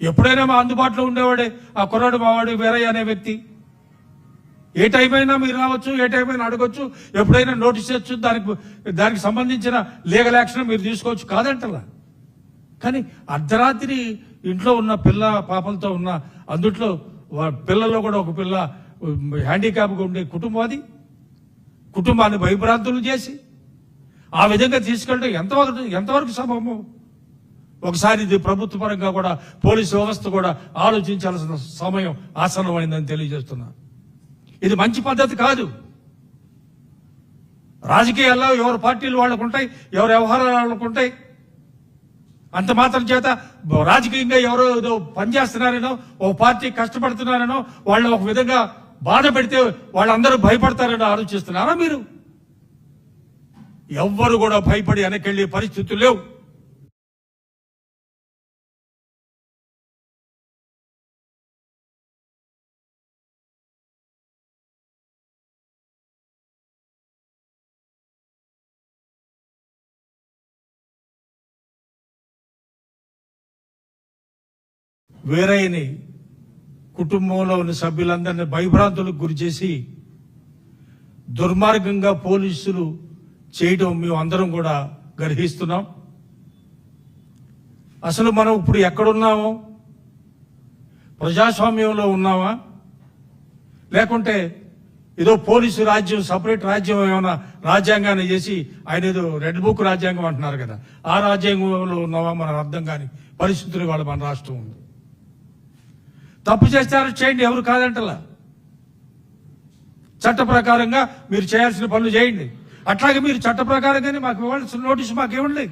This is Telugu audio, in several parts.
ఎప్పుడైనా మా అందుబాటులో ఉండేవాడే ఆ కుర్రాడు మావాడు వీరయ్య అనే వ్యక్తి. ఏ టైం అయినా మీరు రావచ్చు ఏ టైం అయినా అడగొచ్చు ఎప్పుడైనా నోటీస్ ఇవ్వచ్చు దానికి దానికి సంబంధించిన లీగల్ యాక్షన్ మీరు తీసుకోవచ్చు కాదంటలా. కానీ అర్ధరాత్రి ఇంట్లో ఉన్న పిల్ల పాపలతో ఉన్న అందుట్లో పిల్లల్లో కూడా ఒక పిల్ల హ్యాండిక్యాప్గా ఉండే కుటుంబం అది. కుటుంబాన్ని భయభ్రాంతులు చేసి ఆ విధంగా తీసుకెళ్ళడం ఎంతవరకు ఎంతవరకు సమము ఒకసారి ఇది ప్రభుత్వ పరంగా కూడా పోలీసు వ్యవస్థ కూడా ఆలోచించాల్సిన సమయం ఆసన్నమైందని తెలియజేస్తున్నా. ఇది మంచి పద్ధతి కాదు. రాజకీయాల్లో ఎవరు పార్టీలు వాళ్ళకు ఉంటాయి ఎవరు వ్యవహారాలు వాళ్ళకు ఉంటాయి. అంత మాత్రం చేత రాజకీయంగా ఎవరో ఏదో పనిచేస్తున్నారనో ఓ పార్టీ కష్టపడుతున్నారనో వాళ్ళని ఒక విధంగా బాధ పెడితే వాళ్ళందరూ భయపడతారని ఆలోచిస్తున్నారా మీరు? ఎవ్వరు కూడా భయపడి వెనకెళ్ళే పరిస్థితులు లేవు. వేరైని కుటుంబంలో ఉన్న సభ్యులందరినీ భయభ్రాంతులకు గురి చేసి దుర్మార్గంగా పోలీసులు చేయడం మేము అందరం కూడా గర్హిస్తున్నాం. అసలు మనం ఇప్పుడు ఎక్కడున్నామో? ప్రజాస్వామ్యంలో ఉన్నామా? లేకుంటే ఏదో పోలీసు రాజ్యం సపరేట్ రాజ్యం ఏమైనా రాజ్యాంగాన్ని చేసి ఆయన ఏదో రెడ్ బుక్ రాజ్యాంగం అంటున్నారు కదా. ఆ రాజ్యాంగంలో ఉన్నామా? మనం అర్థం కాని పరిస్థితులు వాళ్ళ మన రాష్ట్రం ఉంది. తప్పు చేస్తారు చేయండి ఎవరు కాదంటలా? చట్ట ప్రకారంగా మీరు చేయాల్సిన పనులు చేయండి. అట్లాగే మీరు చట్ట ప్రకారంగానే మాకు ఇవ్వాల్సిన నోటీసు మాకు ఇవ్వండి.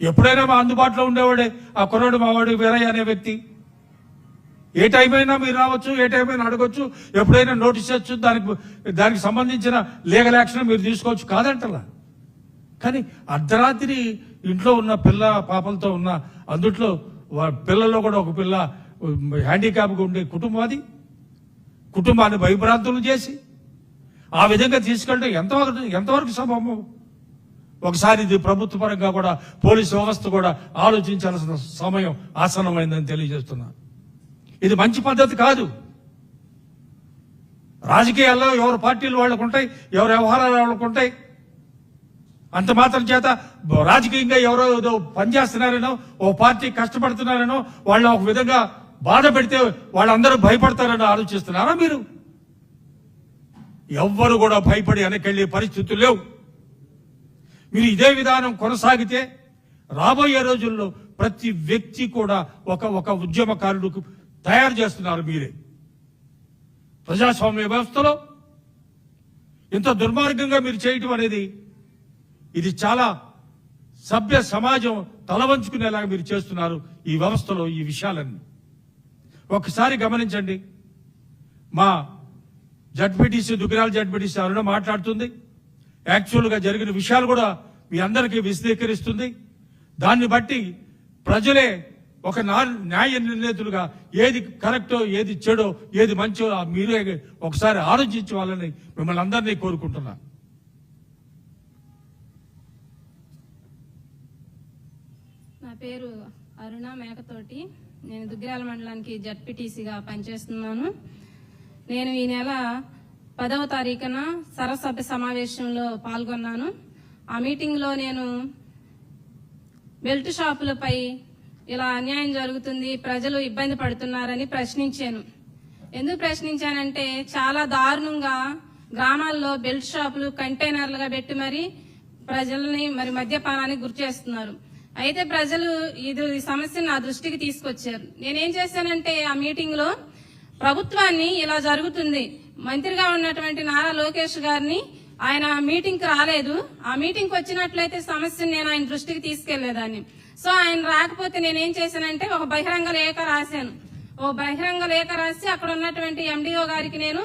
ఎప్పుడైనా మా అందుబాటులో ఉండేవాడే ఆ కుర్రాడు మావాడు వీరయ్య అనే వ్యక్తి. ఏ టైం అయినా మీరు రావచ్చు ఏ టైం అయినా అడగొచ్చు ఎప్పుడైనా నోటీస్ ఇవ్వచ్చు దానికి దానికి సంబంధించిన లీగల్ యాక్షన్ మీరు తీసుకోవచ్చు కాదంటలా? కానీ అర్ధరాత్రి ఇంట్లో ఉన్న పిల్ల పాపలతో ఉన్న అందుట్లో పిల్లల్లో కూడా ఒక పిల్ల హ్యాండిక్యాప్గా ఉండే కుటుంబం అది. కుటుంబాన్ని భయభ్రాంతులు చేసి ఆ విధంగా తీసుకెళ్ళడం ఎంతవరకు ఎంతవరకు సంభవము. ఒకసారి ఇది ప్రభుత్వ పరంగా కూడా పోలీసు వ్యవస్థ కూడా ఆలోచించాల్సిన సమయం ఆసనమైందని తెలియజేస్తున్నా. ఇది మంచి పద్ధతి కాదు. రాజకీయాల్లో ఎవరు పార్టీలు వాళ్ళకు ఉంటాయి ఎవరు వ్యవహారాలు వాళ్ళకు ఉంటాయి అంత మాత్రం చేత రాజకీయంగా ఎవరో ఏదో పనిచేస్తున్నారనో ఓ పార్టీ కష్టపడుతున్నారనో వాళ్ళు ఒక విధంగా బాధ పెడితే వాళ్ళందరూ భయపడతారని ఆలోచిస్తున్నారా మీరు? ఎవ్వరు కూడా భయపడి వెనకెళ్ళే పరిస్థితులు లేవు. మీరు ఇదే విధానం కొనసాగితే రాబోయే రోజుల్లో ప్రతి వ్యక్తి కూడా ఒక ఒక ఉద్యమకారుడికి తయారు చేస్తున్నారు మీరే. ప్రజాస్వామ్య వ్యవస్థలో ఇంత దుర్మార్గంగా మీరు చేయటం అనేది ఇది చాలా సభ్య సమాజం తలవంచుకునేలాగా మీరు చేస్తున్నారు ఈ వ్యవస్థలో ఈ విషయాలన్నీ. ఒకసారి గమనించండి. మా జడ్పీటీసీ దుగ్గిరాల జడ్పీటీసీ అరుణ మాట్లాడుతుంది. యాక్చువల్గా జరిగిన విషయాలు కూడా మీ అందరికీ విశదీకరిస్తుంది. దాన్ని బట్టి ప్రజలే ఒక నా- న్యాయ నిర్ణేతులుగా ఏది కరెక్టో ఏది చెడో ఏది మంచో ఆ మీరే ఒకసారి ఆలోచించాలని మిమ్మల్ని అందరినీ కోరుకుంటున్నాను. పేరు అరుణ మేకతోటి నేను దుగ్గిరాల మండలానికి జడ్పీటీసీగా పనిచేస్తున్నాను. నేను ఈ నెల పదవ తారీఖున సరసభ్య సమావేశంలో పాల్గొన్నాను. ఆ మీటింగ్లో నేను బెల్ట్ షాపులపై ఇలా అన్యాయం జరుగుతుంది ప్రజలు ఇబ్బంది పడుతున్నారని ప్రశ్నించాను. ఎందుకు ప్రశ్నించానంటే చాలా దారుణంగా గ్రామాల్లో బెల్ట్ షాపులు కంటైనర్లుగా పెట్టి మరి ప్రజల్ని మరి మద్యపానానికి గురి చేస్తున్నారు. అయితే ప్రజలు ఇది ఈ సమస్యను నా దృష్టికి తీసుకొచ్చారు. నేనేం చేశానంటే ఆ మీటింగ్లో ప్రభుత్వాన్ని ఇలా జరుగుతుంది. మంత్రిగా ఉన్నటువంటి నారా లోకేష్ గారిని ఆయన మీటింగ్కి రాలేదు. ఆ మీటింగ్కి వచ్చినట్లయితే సమస్యను నేను ఆయన దృష్టికి తీసుకెళ్ళేదాన్ని. సో ఆయన రాకపోతే నేనేం చేశానంటే ఒక బహిరంగ లేఖ రాశాను. ఓ బహిరంగ లేఖ రాసి అక్కడ ఉన్నటువంటి ఎండిఓ గారికి నేను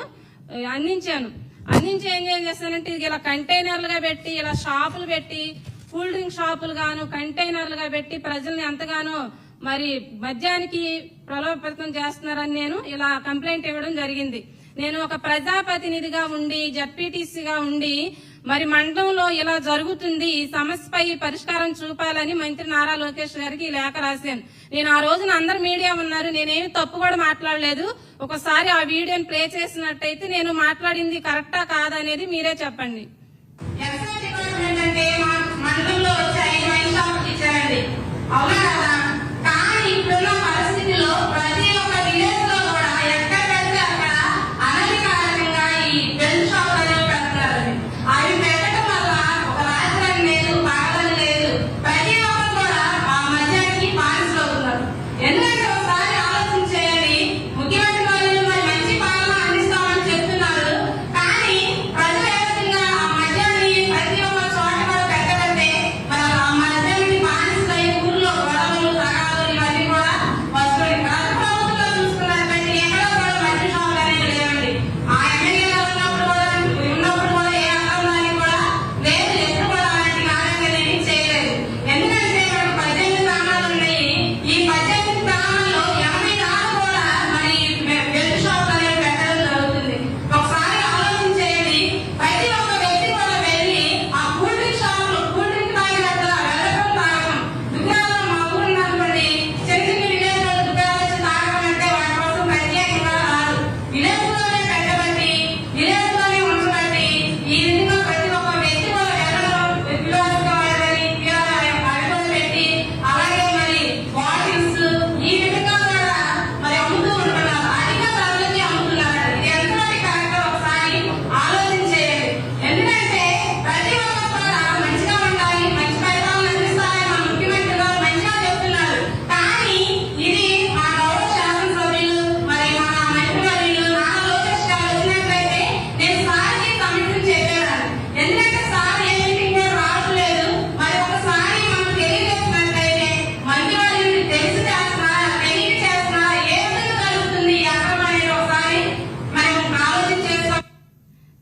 అందించాను. అందించి ఏం చేశానంటే ఇది ఇలా కంటైనర్లుగా పెట్టి ఇలా షాపులు పెట్టి కూల్ డ్రింక్ షాపులు గాను కంటైనర్లుగా పెట్టి ప్రజల్ని ఎంతగానో మరి మద్యానికి ప్రలోభితం చేస్తున్నారని నేను ఇలా కంప్లైంట్ ఇవ్వడం జరిగింది. నేను ఒక ప్రజాప్రతినిధిగా ఉండి జడ్పీటీసీగా ఉండి మరి మండలంలో ఇలా జరుగుతుంది ఈ సమస్యపై పరిష్కారం చూపాలని మంత్రి నారా లోకేష్ గారికి ఈ లేఖ రాశాను. నేను ఆ రోజున అందరు మీడియా ఉన్నారు నేనేమి తప్పు కూడా మాట్లాడలేదు. ఒకసారి ఆ వీడియోని ప్లే చేసినట్టయితే నేను మాట్లాడింది కరెక్టా కాదనేది మీరే చెప్పండి. అందులో డిపార్ట్మెంట్ అంటే మా వచ్చి ఐదు వైన్ ఇచ్చారండి. అవునా కదా? కానీ ఇప్పుడున్న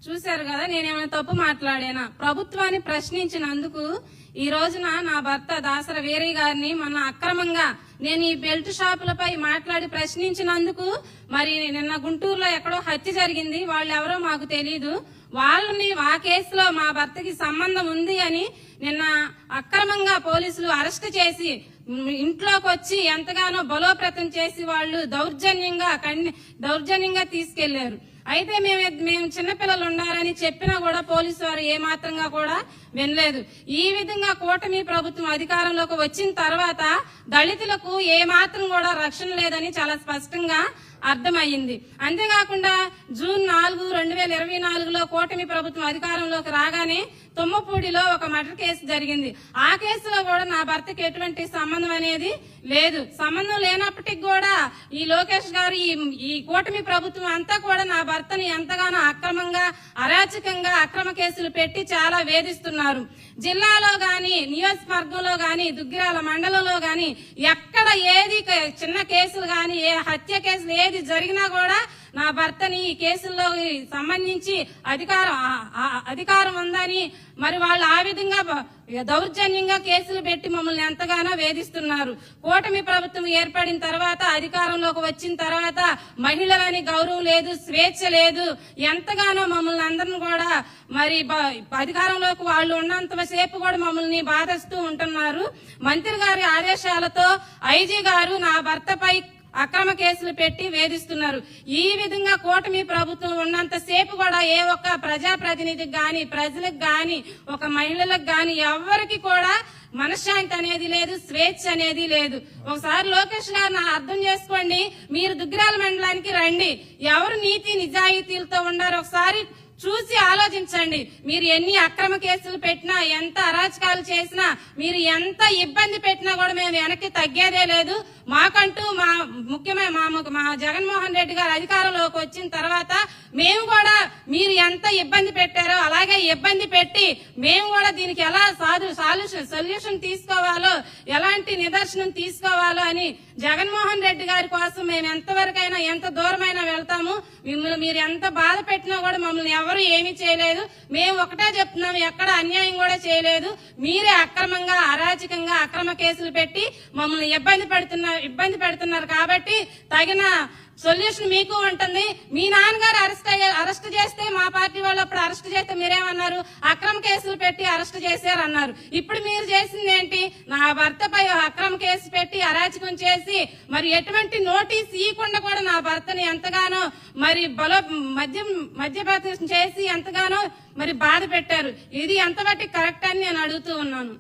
చూశారు కదా నేనేమైనా తప్పు మాట్లాడానా? ప్రభుత్వాన్ని ప్రశ్నించినందుకు ఈ రోజున నా భర్త దాసర వీరయ్య గారిని మొన్న అక్రమంగా నేను ఈ బెల్ట్ షాపులపై మాట్లాడి ప్రశ్నించినందుకు మరి నిన్న గుంటూరులో ఎక్కడో హత్య జరిగింది. వాళ్ళు ఎవరో మాకు తెలియదు వాళ్ళని ఆ కేసులో మా భర్తకి సంబంధం ఉంది అని నిన్న అక్రమంగా పోలీసులు అరెస్ట్ చేసి ఇంట్లోకి వచ్చి ఎంతగానో బలోప్రతం చేసి వాళ్ళు దౌర్జన్యంగా దౌర్జన్యంగా తీసుకెళ్ళారు. అయితే మేము మేము చిన్నపిల్లలు ఉన్నారని చెప్పినా కూడా పోలీసు వారు ఏమాత్రంగా కూడా వినలేదు. ఈ విధంగా కూటమి ప్రభుత్వం అధికారంలోకి వచ్చిన తర్వాత దళితులకు ఏ మాత్రం కూడా రక్షణ లేదని చాలా స్పష్టంగా అర్థమయ్యింది. అంతేకాకుండా జూన్ నాలుగు రెండు వేల ఇరవై నాలుగులో కూటమి ప్రభుత్వం అధికారంలోకి రాగానే తుమ్మపూడిలో ఒక మర్డర్ కేసు జరిగింది. ఆ కేసులో కూడా నా భర్తకి ఎటువంటి సంబంధం అనేది లేదు. సంబంధం లేనప్పటికి కూడా ఈ లోకేష్ గారు ఈ ఈ కూటమి ప్రభుత్వం అంతా కూడా నా భర్తని ఎంతగానో అక్రమంగా అరాచకంగా అక్రమ కేసులు పెట్టి చాలా వేధిస్తున్నారు. జిల్లాలో గాని నియోజకవర్గంలో గాని దుగ్గిరాల మండలంలో గాని ఎక్కడ ఏది చిన్న కేసులు గాని ఏ హత్య కేసులు ఏది జరిగినా కూడా నా భర్తని ఈ కేసుల్లో సంబంధించి అధికారం అధికారం ఉందని మరి వాళ్ళు ఆ విధంగా దౌర్జన్యంగా కేసులు పెట్టి మమ్మల్ని ఎంతగానో వేధిస్తున్నారు. కూటమి ప్రభుత్వం ఏర్పడిన తర్వాత అధికారంలోకి వచ్చిన తర్వాత మహిళలని గౌరవం లేదు స్వేచ్ఛ లేదు. ఎంతగానో మమ్మల్ని అందరిని కూడా మరి అధికారంలోకి వాళ్ళు ఉన్నంత సేపు కూడా మమ్మల్ని బాధిస్తూ ఉంటున్నారు. మంత్రి గారి ఆదేశాలతో ఐజీ గారు నా భర్తపై అక్రమ కేసులు పెట్టి వేధిస్తున్నారు. ఈ విధంగా కూటమి ప్రభుత్వం ఉన్నంత సేపు కూడా ఏ ఒక్క ప్రజాప్రతినిధికి గాని ప్రజలకు గాని ఒక మహిళలకు గాని ఎవరికి కూడా మనశ్శాంతి అనేది లేదు స్వేచ్ఛ అనేది లేదు. ఒకసారి లోకేష్ గారు నా అర్థం చేసుకోండి. మీరు దుగ్గిరాల మండలానికి రండి. ఎవరు నీతి నిజాయితీలతో ఉండారో? ఒకసారి చూసి ఆలోచించండి. మీరు ఎన్ని అక్రమ కేసులు పెట్టినా ఎంత అరాచకాలు చేసినా మీరు ఎంత ఇబ్బంది పెట్టినా కూడా మేము వెనక్కి తగ్గేదే లేదు. మాకంటూ మా ముఖ్యమైన మా మా జగన్మోహన్ రెడ్డి గారు అధికారంలోకి వచ్చిన తర్వాత మేము కూడా మీరు ఎంత ఇబ్బంది పెట్టారో అలాగే ఇబ్బంది పెట్టి మేము కూడా దీనికి ఎలా సాధు సాల్యూషన్ సొల్యూషన్ తీసుకోవాలో ఎలాంటి నిదర్శనం తీసుకోవాలో అని జగన్మోహన్ రెడ్డి గారి కోసం మేము ఎంతవరకైనా ఎంత దూరమైనా వెళ్తాము. మిమ్మల్ని మీరు ఎంత బాధ పెట్టినా కూడా మమ్మల్ని ఎవరు ఏమీ చేయలేదు. మేము ఒకటే చెప్తున్నాం ఎక్కడ అన్యాయం కూడా చేయలేదు. మీరే అక్రమంగా అరాచకంగా అక్రమ కేసులు పెట్టి మమ్మల్ని ఇబ్బంది పెడుతున్నారు ఇబ్బంది పెడుతున్నారు కాబట్టి తగిన సొల్యూషన్ మీకు ఉంటుంది. మీ నాన్నగారు అరెస్ట్ అయ్యారు అరెస్ట్ చేస్తే మా పార్టీ వాళ్ళు అప్పుడు అరెస్ట్ చేస్తే మీరేమన్నారు? అక్రమ కేసులు పెట్టి అరెస్ట్ చేశారు అన్నారు ఇప్పుడు మీరు చేసింది ఏంటి? నా భర్తపై అక్రమ కేసు పెట్టి అరాచకం చేసి మరి ఎటువంటి నోటీస్ ఇవ్వకుండా కూడా నా భర్తని ఎంతగానో మరి బలో మద్యం మధ్యప్రదేశం చేసి ఎంతగానో మరి బాధ పెట్టారు. ఇది ఎంతబట్టి కరెక్ట్ అని నేను అడుగుతూ ఉన్నాను.